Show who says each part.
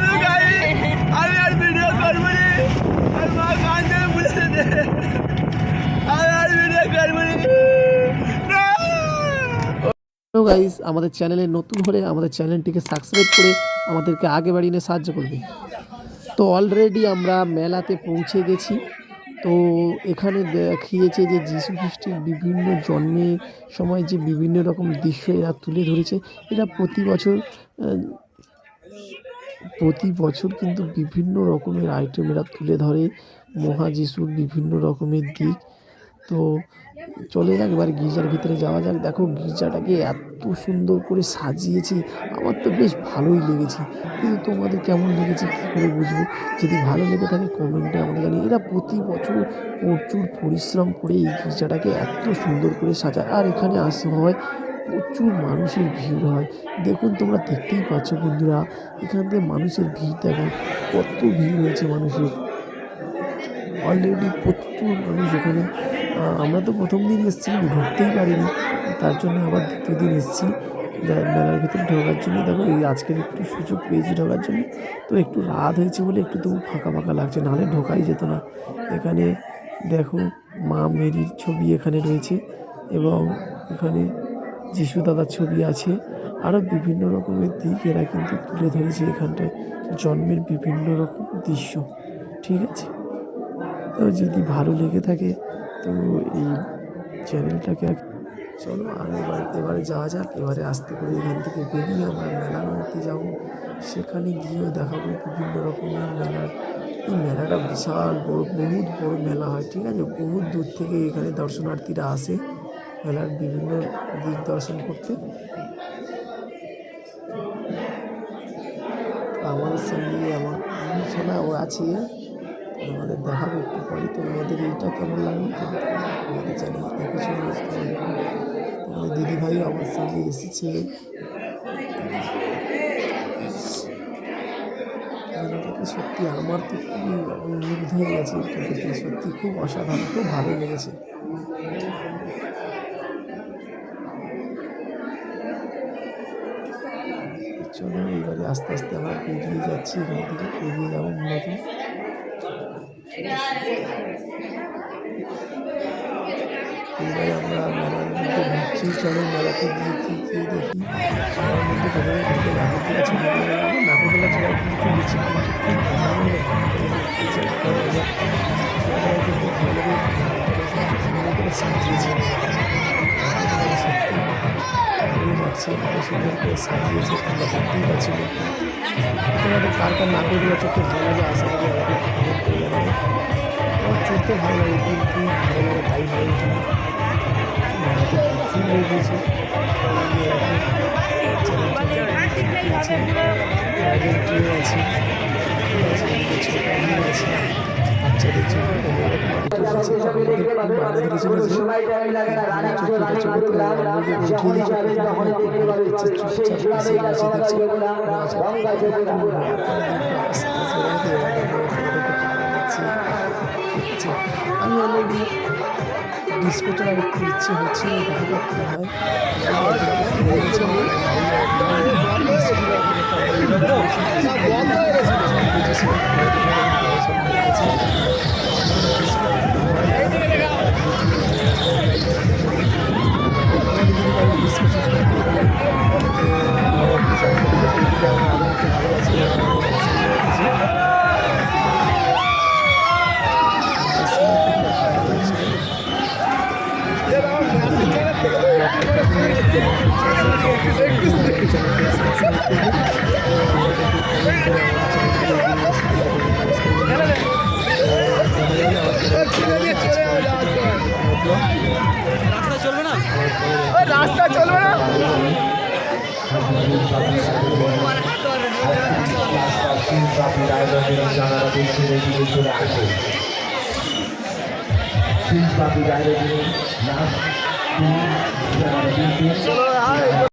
Speaker 1: Hello guy আমি আর video করব আর মা গান দিয়ে বলে দে। আমি আর ভিডিও করব
Speaker 2: হ্যালো গাইস আমাদের চ্যানেলে নতুন হলে আমাদের চ্যানেলটিকে সাবস্ক্রাইব করে আমাদেরকে আগে বাড়িয়ে নিয়ে সাহায্য করবে। তো অলরেডি আমরা মেলাতে পৌঁছে গেছি। তো এখানে দেখিয়েছে যে যিশু খ্রিস্টের বিভিন্ন জন্মের সময় যে বিভিন্ন রকম দৃশ্য এরা তুলে ধরেছে। এরা প্রতি বছর প্রতি বছর কিন্তু বিভিন্ন রকমের আইটেম এরা তুলে ধরে। মহা যিশুর বিভিন্ন রকমের দিক। তো চলে যাক, এবার গির্জার ভিতরে যাওয়া যাক। দেখো, গির্জাটাকে এত সুন্দর করে সাজিয়েছে। আমার তো বেশ ভালোই লেগেছে। কিন্তু তোমাদের কেমন লেগেছে, কী করে বুঝব? যদি ভালো লেগে থাকে, কমেন্টে আমাদের জানি এরা প্রতি বছর প্রচুর পরিশ্রম করে এই গির্জাটাকে এত সুন্দর করে সাজায়। আর এখানে আসে হয় প্রচুর মানুষের ভিড় হয়। দেখুন, তোমরা দেখতেই পাচ্ছ বন্ধুরা, এখান থেকে মানুষের ভিড় দেখো, কত ভিড় হয়েছে মানুষের। অলরেডি প্রচুর মানুষ এখানে। আমরা তো প্রথম দিন এসেছিলাম, ঢুকতেই পারিনি। তার জন্য আবার দ্বিতীয় দিন এসেছি মেলার ভিতরে ঢোকার জন্য। দেখো, এই আজকের একটু সুযোগ পেয়েছি ঢোকার জন্য। তো একটু রাত হয়েছে বলে একটু তবু ফাঁকা ফাঁকা লাগছে, নাহলে ঢোকাই যেত না। এখানে দেখো, মা মেরির ছবি এখানে রয়েছে এবং এখানে যিশু দাদার ছবি আছে আরও বিভিন্ন রকমের দিক এরা কিন্তু তুলে ধরেছে এখানটায়। জন্মের বিভিন্ন রকম দৃশ্য, ঠিক আছে? তো যদি ভালো লেগে থাকে, তো এই চ্যানেলটাকে চলো আর এবার এবারে যাওয়া যাক, এবারে আস্তে করে এখান থেকে বেরিয়ে আমরা মেলার মধ্যে যাব। সেখানে গিয়েও দেখাবো বিভিন্ন রকমের মেলার। এই মেলাটা বিশাল বড়, বহুত বড় মেলা হয়, ঠিক আছে? বহুত দূর থেকে এখানে দর্শনার্থীরা আসে। মেলার বিভিন্ন দিক দর্শন করতে। আমাদের সঙ্গে আমার শোনা ও আছে। আমাদের দেখাবো একটু পরে তো আমাদের এইটা কেমন লাগল আমাদের দেখেছ তোমাদের দিদি ভাই আমার সঙ্গে এসেছে। সত্যি আমার তো খুবই মুগ্ধ হয়ে গেছে। সত্যি খুব অসাধারণ, খুব ভালো লেগেছে। চলো এবারে আস্তে আস্তে আমরা এগিয়ে যাচ্ছি, এখান থেকে এগিয়ে যাব মূলত। এবারে আমরা মেলার মধ্যে ঘুরছি চলো মেলাতে গিয়ে কী কী দেখি। মেলার মধ্যে কোথাও ছিল, নাগরদোলা চড়াই কিন্তু খুব বেশি খুব লাগছে এত সুন্দর করে সাজিয়েছে তোমরা দেখতেই পাচ্ছি তোমাদের কার কার নাগরদোলা চড়তে ভালো লাগে আশা করি আমার চড়তে ভালো লাগে কিন্তু ভালো লাগে তাই ভালো লোক হয়েছে আছে আছে আছে বাচ্চাদের জন্য তো অলরেডি দিয়েছে প্রথমে একটু আমি ইচ্ছে হচ্ছে দেখা যাক কী হয়
Speaker 1: রাস্তা চলবে না
Speaker 3: Please, Bobby, guide us. よろしくお願いします。